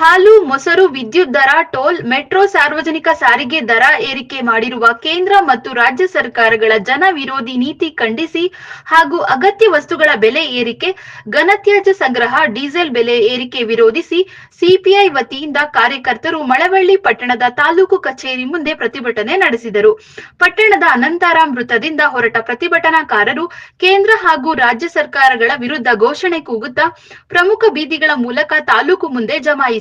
ಹಾಲು, ಮೊಸರು, ವಿದ್ಯುತ್ ದರ, ಟೋಲ್, ಮೆಟ್ರೋ ಸಾರ್ವಜನಿಕ ಸಾರಿಗೆ ದರ ಏರಿಕೆ ಮಾಡಿರುವ ಕೇಂದ್ರ ಮತ್ತು ರಾಜ್ಯ ಸರ್ಕಾರಗಳ ಜನ ವಿರೋಧಿ ನೀತಿ ಖಂಡಿಸಿ ಹಾಗೂ ಅಗತ್ಯ ವಸ್ತುಗಳ ಬೆಲೆ ಏರಿಕೆ, ಘನತ್ಯಾಜ್ಯ ಸಂಗ್ರಹ, ಡೀಸೆಲ್ ಬೆಲೆ ಏರಿಕೆ ವಿರೋಧಿಸಿ ಸಿಪಿಐ ವತಿಯಿಂದ ಕಾರ್ಯಕರ್ತರು ಮಳವಳ್ಳಿ ಪಟ್ಟಣದ ತಾಲೂಕು ಕಚೇರಿ ಮುಂದೆ ಪ್ರತಿಭಟನೆ ನಡೆಸಿದರು. ಪಟ್ಟಣದ ಅನಂತಾರಾಮ್ ವೃತ್ತದಿಂದ ಹೊರಟ ಪ್ರತಿಭಟನಾಕಾರರು ಕೇಂದ್ರ ಹಾಗೂ ರಾಜ್ಯ ಸರ್ಕಾರಗಳ ವಿರುದ್ಧ ಘೋಷಣೆ ಕೂಗುತ್ತಾ ಪ್ರಮುಖ ಬೀದಿಗಳ ಮೂಲಕ ತಾಲೂಕು ಮುಂದೆ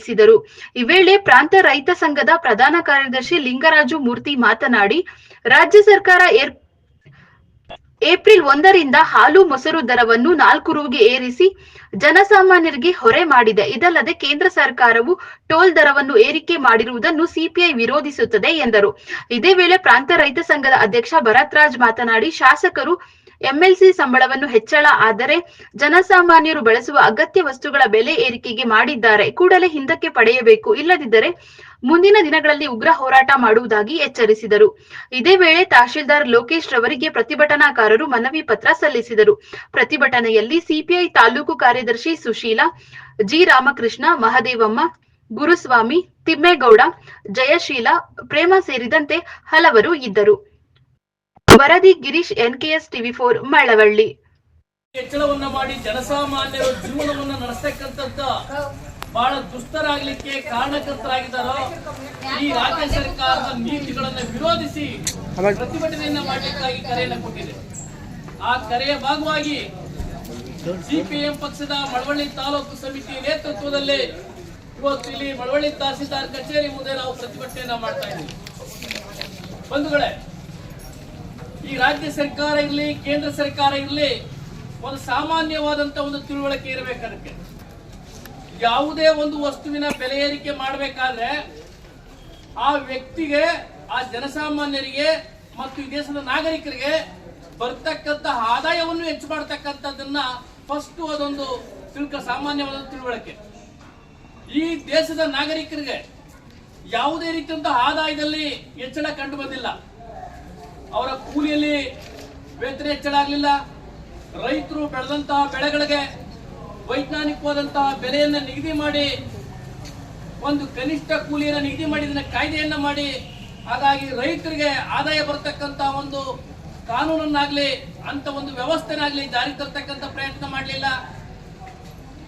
ಜಮಾಯಿಸಿದರು ಈ ವೇಳೆ ಪ್ರಾಂತ ರೈತ ಸಂಘದ ಪ್ರಧಾನ ಕಾರ್ಯದರ್ಶಿ ಲಿಂಗರಾಜು ಮೂರ್ತಿ ಮಾತನಾಡಿ, ರಾಜ್ಯ ಸರ್ಕಾರ ಏರ್ ಏಪ್ರಿಲ್ ಒಂದರಿಂದ ಹಾಲು ಮೊಸರು ದರವನ್ನು ನಾಲ್ಕು ರುಗೆ ಏರಿಸಿ ಜನಸಾಮಾನ್ಯರಿಗೆ ಹೊರೆ ಮಾಡಿದೆ. ಇದಲ್ಲದೆ ಕೇಂದ್ರ ಸರ್ಕಾರವು ಟೋಲ್ ದರವನ್ನು ಏರಿಕೆ ಮಾಡಿರುವುದನ್ನು ಸಿಪಿಐ ವಿರೋಧಿಸುತ್ತದೆ ಎಂದರು. ಇದೇ ವೇಳೆ ಪ್ರಾಂತ ರೈತ ಸಂಘದ ಅಧ್ಯಕ್ಷ ಭರತ್ ರಾಜ್ ಮಾತನಾಡಿ, ಶಾಸಕರು ಎಂಎಲ್ಸಿ ಸಂಬಳವನ್ನು ಹೆಚ್ಚಳ ಆದರೆ ಜನಸಾಮಾನ್ಯರು ಬಳಸುವ ಅಗತ್ಯ ವಸ್ತುಗಳ ಬೆಲೆ ಏರಿಕೆಗೆ ಮಾಡಿದ್ದಾರೆ. ಕೂಡಲೇ ಹಿಂದಕ್ಕೆ ಪಡೆಯಬೇಕು. ಇಲ್ಲದಿದ್ದರೆ ಮುಂದಿನ ದಿನಗಳಲ್ಲಿ ಉಗ್ರ ಹೋರಾಟ ಮಾಡುವುದಾಗಿ ಎಚ್ಚರಿಸಿದರು. ಇದೇ ವೇಳೆ ತಹಶೀಲ್ದಾರ್ ಲೋಕೇಶ್ ರವರಿಗೆ ಪ್ರತಿಭಟನಾಕಾರರು ಮನವಿ ಪತ್ರ ಸಲ್ಲಿಸಿದರು. ಪ್ರತಿಭಟನೆಯಲ್ಲಿ ಸಿಪಿಐ ತಾಲೂಕು ಕಾರ್ಯದರ್ಶಿ ಸುಶೀಲಾ, ಜಿ ರಾಮಕೃಷ್ಣ, ಮಹದೇವಮ್ಮ, ಗುರುಸ್ವಾಮಿ, ತಿಮ್ಮೇಗೌಡ, ಜಯಶೀಲ, ಪ್ರೇಮ ಸೇರಿದಂತೆ ಹಲವರು ಇದ್ದರು. ವರದಿ Girish NKS TV four Malavalli. ಹೆಚ್ಚಳವನ್ನ ಮಾಡಿ ಜನಸಾಮಾನ್ಯರ ಜೀವನವನ್ನ ನಡೆಸತಕ್ಕಂಥದ್ದು ಬಹಳ ದುಷ್ಟರಾಗಲಿಕ್ಕೆ ಕಾರಣಕರ್ತರಾಗಿದ್ದಾರೋ, ಈ ರಾಜ್ಯ ಸರ್ಕಾರದ ನೀತಿಗಳನ್ನ ವಿರೋಧಿಸಿ ಪ್ರತಿಭಟನೆಯನ್ನ ಮಾಡಲಿಕ್ಕಾಗಿ ಕರೆಯನ್ನು ಕೊಟ್ಟಿದೆ. ಆ ಕರೆಯ ಭಾಗವಾಗಿ ಸಿಪಿಎಂ ಪಕ್ಷದ ಮಳವಳ್ಳಿ ತಾಲೂಕು ಸಮಿತಿ ನೇತೃತ್ವದಲ್ಲಿ ಇವತ್ತು ಇಲ್ಲಿ ಮಳವಳ್ಳಿ ತಹಸೀಲ್ದಾರ್ ಕಚೇರಿ ಮುಂದೆ ನಾವು ಪ್ರತಿಭಟನೆಯನ್ನ ಮಾಡ್ತಾ ಇದ್ದೀವಿ. ಬಂಧುಗಳೇ ಈ ರಾಜ್ಯ ಸರ್ಕಾರ ಇರಲಿ, ಕೇಂದ್ರ ಸರ್ಕಾರ ಇರಲಿ, ಒಂದು ಸಾಮಾನ್ಯವಾದಂತ ಒಂದು ತಿಳುವಳಿಕೆ ಇರಬೇಕು ಅದಕ್ಕೆ. ಯಾವುದೇ ಒಂದು ವಸ್ತುವಿನ ಬೆಲೆ ಏರಿಕೆ ಮಾಡಬೇಕಾದ್ರೆ ಆ ವ್ಯಕ್ತಿಗೆ, ಆ ಜನಸಾಮಾನ್ಯರಿಗೆ ಮತ್ತು ಈ ದೇಶದ ನಾಗರಿಕರಿಗೆ ಬರ್ತಕ್ಕಂತ ಆದಾಯವನ್ನು ಹೆಚ್ಚು ಮಾಡ್ತಕ್ಕಂಥದ್ದನ್ನ ಫಸ್ಟ್ ಅದೊಂದು ತಿಳ್ಕ ಸಾಮಾನ್ಯವಾದ ತಿಳುವಳಿಕೆ. ಈ ದೇಶದ ನಾಗರಿಕರಿಗೆ ಯಾವುದೇ ರೀತಿಯಂತಹ ಆದಾಯದಲ್ಲಿ ಹೆಚ್ಚಳ ಕಂಡು ಬಂದಿಲ್ಲ. ಅವರ ಕೂಲಿಯಲ್ಲಿ ವೇತನ ಹೆಚ್ಚಳ ಆಗಲಿಲ್ಲ. ರೈತರು ಬೆಳೆದಂತಹ ಬೆಳೆಗಳಿಗೆ ವೈಜ್ಞಾನಿಕವಾದಂತಹ ಬೆಲೆಯನ್ನು ನಿಗದಿ ಮಾಡಿ, ಒಂದು ಕನಿಷ್ಠ ಕೂಲಿಯನ್ನು ನಿಗದಿ ಮಾಡಿ ಕಾಯ್ದೆಯನ್ನ ಮಾಡಿ, ಹಾಗಾಗಿ ರೈತರಿಗೆ ಆದಾಯ ಬರತಕ್ಕಂತ ಒಂದು ಕಾನೂನನ್ನಾಗಲಿ, ಅಂತ ಒಂದು ವ್ಯವಸ್ಥೆನಾಗ್ಲಿ ಜಾರಿಗೆ ತರ್ತಕ್ಕಂಥ ಪ್ರಯತ್ನ ಮಾಡಲಿಲ್ಲ.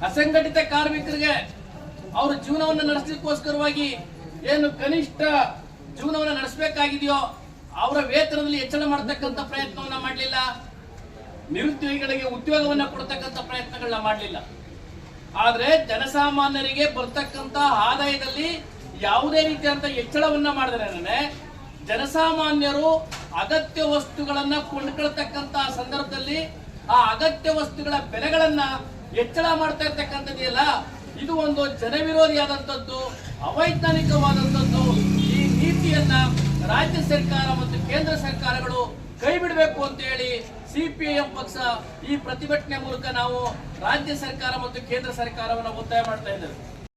ಅಸಂಘಟಿತ ಕಾರ್ಮಿಕರಿಗೆ ಅವರ ಜೀವನವನ್ನು ನಡೆಸಲಿಕ್ಕೋಸ್ಕರವಾಗಿ ಏನು ಕನಿಷ್ಠ ಜೀವನವನ್ನು ನಡೆಸಬೇಕಾಗಿದೆಯೋ ಅವರ ವೇತನದಲ್ಲಿ ಹೆಚ್ಚಳ ಮಾಡತಕ್ಕಂತ ಪ್ರಯತ್ನವನ್ನ ಮಾಡಲಿಲ್ಲ. ನಿರುದ್ಯೋಗಿಗಳಿಗೆ ಉದ್ಯೋಗವನ್ನ ಕೊಡ್ತಕ್ಕಂಥ ಪ್ರಯತ್ನಗಳನ್ನ ಮಾಡಲಿಲ್ಲ. ಆದ್ರೆ ಜನಸಾಮಾನ್ಯರಿಗೆ ಬರ್ತಕ್ಕಂತ ಆದಾಯದಲ್ಲಿ ಯಾವುದೇ ರೀತಿಯಾದಂತ ಹೆಚ್ಚಳವನ್ನ ಮಾಡಿದ್ರೆ ಜನಸಾಮಾನ್ಯರು ಅಗತ್ಯ ವಸ್ತುಗಳನ್ನ ಕೊಂಡ್ಕೊಳ್ತಕ್ಕಂತ ಸಂದರ್ಭದಲ್ಲಿ ಆ ಅಗತ್ಯ ವಸ್ತುಗಳ ಬೆಲೆಗಳನ್ನ ಹೆಚ್ಚಳ ಮಾಡ್ತಾ ಇರ್ತಕ್ಕಂಥದ್ದಿಲ್ಲ ಇದು ಒಂದು ಜನವಿರೋಧಿಯಾದಂಥದ್ದು, ಅವೈಜ್ಞಾನಿಕವಾದಂಥದ್ದು ಈ ನೀತಿಯನ್ನ ರಾಜ್ಯ ಸರ್ಕಾರ ಮತ್ತು ಕೇಂದ್ರ ಸರ್ಕಾರಗಳು ಕೈ ಬಿಡಬೇಕು ಅಂತ ಹೇಳಿ ಸಿಪಿಐಎಂ ಪಕ್ಷ ಈ ಪ್ರತಿಭಟನೆ ಮೂಲಕ ನಾವು ರಾಜ್ಯ ಸರ್ಕಾರ ಮತ್ತು ಕೇಂದ್ರ ಸರ್ಕಾರವನ್ನು ಒತ್ತಾಯ ಮಾಡ್ತಾ ಇದ್ದೇವೆ.